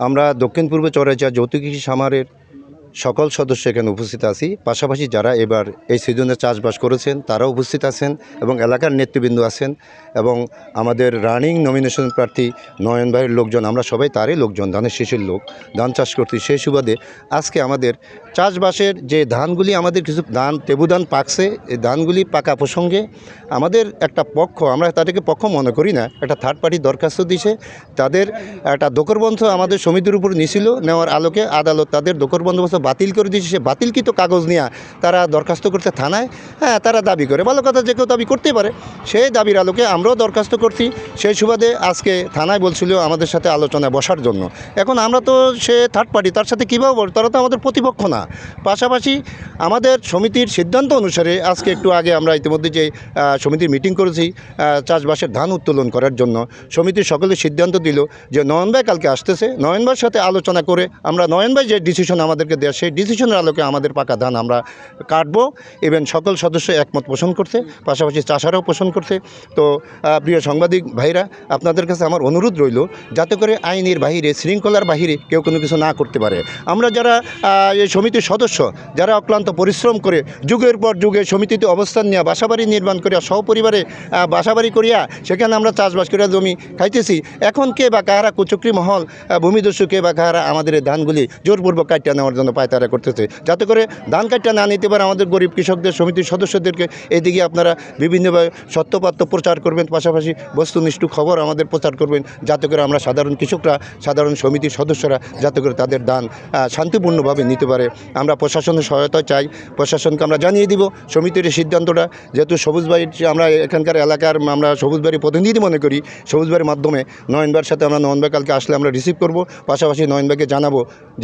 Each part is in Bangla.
আমরা দক্ষিণ পূর্ব চরাইচা যৌথ কৃষি সামারের সকল সদস্য এখানে উপস্থিত আছি। পাশাপাশি যারা এবার এই সিজনে চাষবাস করেছেন, তারাও উপস্থিত আছেন এবং এলাকার নেতৃবৃন্দ আছেন এবং আমাদের রানিং নমিনেশন প্রার্থী নয়ন ভাইয়ের লোকজন, আমরা সবাই তারই লোকজন, ধানের শেষের লোক, ধান চাষ করতে সেই সুবাদে আজকে আমাদের চাষবাসের যে ধানগুলি, আমাদের কিছু ধান তেবু ধান পাকছে, এই ধানগুলি পাকা প্রসঙ্গে আমাদের একটা পক্ষ, আমরা তাদেরকে পক্ষ মনে করি না, একটা থার্ড পার্টি দরখাস্ত দিছে তাদের একটা দোকরবন্ধ আমাদের সমিতির উপর নিছিল, নেওয়ার আলোকে আদালত তাদের দোকর বন্দোবস্ত বাতিল করে দিয়েছে, সে বাতিলকৃত কাগজ নিয়ে তারা দরখাস্ত করতে থানায়। হ্যাঁ তারা দাবি করে। ভালো কথা, যে কেউ দাবি করতে পারে। সেই দাবির আলোকে আমরাও দরখাস্ত করছি। সেই সুবাদে আজকে থানায় বলছিল আমাদের সাথে আলোচনায় বসার জন্য। এখন আমরা তো সে থার্ড পার্টি তার সাথে কীভাবে বল তারা তো আমাদের প্রতিপক্ষ না। পাশাপাশি আমাদের সমিতির সিদ্ধান্ত অনুসারে আজকে একটু আগে আমরা ইতিমধ্যে যে সমিতির মিটিং করেছি চাষবাসের ধান উত্তোলন করার জন্য সমিতির সকলে সিদ্ধান্ত দিল যে নয়ন ভাই কালকে আসতেছে। নয়ন ভাইয়ের সাথে আলোচনা করে আমরা নয়ন ভাই যে ডিসিশন আমাদেরকে দেয় সেই ডিসিশনের আলোকে আমাদের পাকা ধান আমরা কাটবো। এবং সকল সদস্য একমত পোষণ করতে পাশাপাশি চাষারাও পোষণ করতে তো প্রিয় সাংবাদিক ভাইরা, আপনাদের কাছে আমার অনুরোধ রইল, যাতে করে আইনের বাহিরে, শৃঙ্খলার বাহিরে কেউ কোনো কিছু না করতে পারে। আমরা যারা এই সমিতির সদস্য, যারা অক্লান্ত পরিশ্রম করে যুগের পর যুগে সমিতিতে অবস্থান নিয়ে বাসাবাড়ি নির্মাণ করিয়া সহপরিবারে বাসাবাড়ি করিয়া সেখানে আমরা চাষবাস করিয়া জমি খাইতেছি, এখন কে বা কাহারা কুচক্রি মহল ভূমিদস্যু কে বা কাহারা আমাদের ধানগুলি জোরপূর্বক কাটিয়ে নেওয়ার জন্য পায়তারা করতেছে। যাতে করে ধান কাটিয়ে না নিতে পারে আমাদের গরিব কৃষকদের সমিতির সদস্যদেরকে। এদিকে আপনারা বিভিন্নভাবে সত্যপাত্য প্রচার করবেন, পাশাপাশি বস্তুনিষ্ঠ খবর আমাদের প্রচার করবেন। যাতে করে আমরা সাধারণ কৃষকরা, সাধারণ সমিতির সদস্যরা যাতে করে তাদের দান শান্তিপূর্ণভাবে নিতে পারে। আমরা প্রশাসনের সহায়তা চাই। প্রশাসনকে আমরা জানিয়ে দিব সমিতির সিদ্ধান্তটা। যেহেতু সবুজ বাড়ির আমরা এখানকার এলাকার আমরা সবুজ বাড়ির প্রতিনিধি মনে করি সবুজ বাড়ির মাধ্যমে নয়নবার সাথে আমরা নয়নবার কালকে আসলে আমরা রিসিভ করব। পাশাপাশি নয়নবাকে জানাব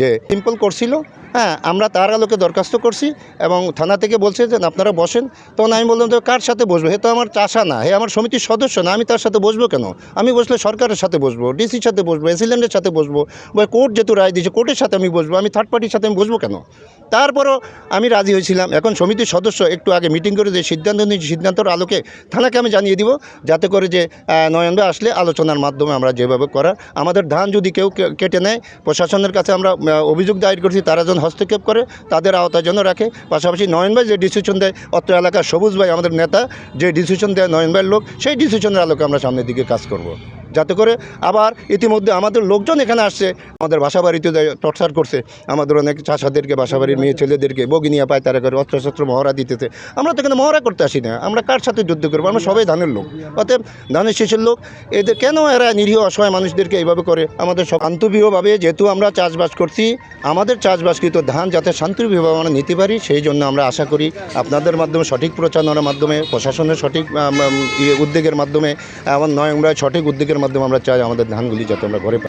যে সিম্পল করছিল হ্যাঁ আমরা তার আলোকে দরখাস্ত করছি এবং থানা থেকে বলছে যে আপনারা বসেন। তখন আমি বললাম তো কার সাথে বসবো? হে তো আমার চাষা না, হে আমার সমিতির সদস্য না, আমি তার সাথে বসবো কেন? আমি বসলে সরকারের সাথে বসবো, ডিসির সাথে বসবো প্রেসিডেন্টের সাথে বসবো, বা কোর্ট যেহেতু রায় দিয়েছে, কোর্টের সাথে আমি বসবো, আমি থার্ড পার্টির সাথে আমি বসবো কেন? তারপরও আমি রাজি হয়েছিলাম। এখন সমিতির সদস্য একটু আগে মিটিং করে যে সিদ্ধান্ত নিয়েছি, সিদ্ধান্তের আলোকে থানাকে আমি জানিয়ে দিব, যাতে করে যে নয়নবা আসলে আলোচনার মাধ্যমে আমরা যেভাবে করার। আমাদের ধান যদি কেউ কেটে নেয়, প্রশাসনের কাছে আমরা অভিযোগ দায়ের করছি, তারা যেন হস্তক্ষেপ করে, তাদের আওতায় যেন রাখে। পাশাপাশি নয়ন ভাই যে ডিসিশন দেয়, অত্র এলাকার সবুজ ভাই আমাদের নেতা, যে ডিসিশন দেয় নয়ন ভাইয়ের লোক, সেই ডিসিশনের আলোকে আমরা সামনের দিকে কাজ করব। যাতে করে আবার ইতিমধ্যে আমাদের লোকজন এখানে আসছে, আমাদের বাসা বাড়িতে টর্চার করছে, আমাদের অনেক চাষাদেরকে বাসা বাড়ির মেয়ে ছেলেদেরকে, বগিনিয়া পায় তারা করে অস্ত্রশস্ত্র মহড়া দিতেছে। আমরা তো এখানে মহড়া করতে আসি না, আমরা কার সাথে যুদ্ধ করব? আমরা সবাই ধানের লোক। অতএব ধানের শেষের লোক, এদের কেন এরা নিরীহ, অসহায় মানুষদেরকে এইভাবে করে? আমাদের সব যেহেতু আমরা চাষবাস করছি, আমাদের চাষবাসকৃত ধান যাতে শান্তপ্রিয়ভাবে আমরা নিতে পারি, সেই জন্য আমরা আশা করি আপনাদের মাধ্যমে, সঠিক প্রচারণার মাধ্যমে, প্রশাসনের সঠিক ইয়ে উদ্যোগের মাধ্যমে এবং নয় আমরা সঠিক উদ্যোগের মাধ্যমে আমরা চাই আমাদের ধানগুলি যাতে আমরা ঘরে পাই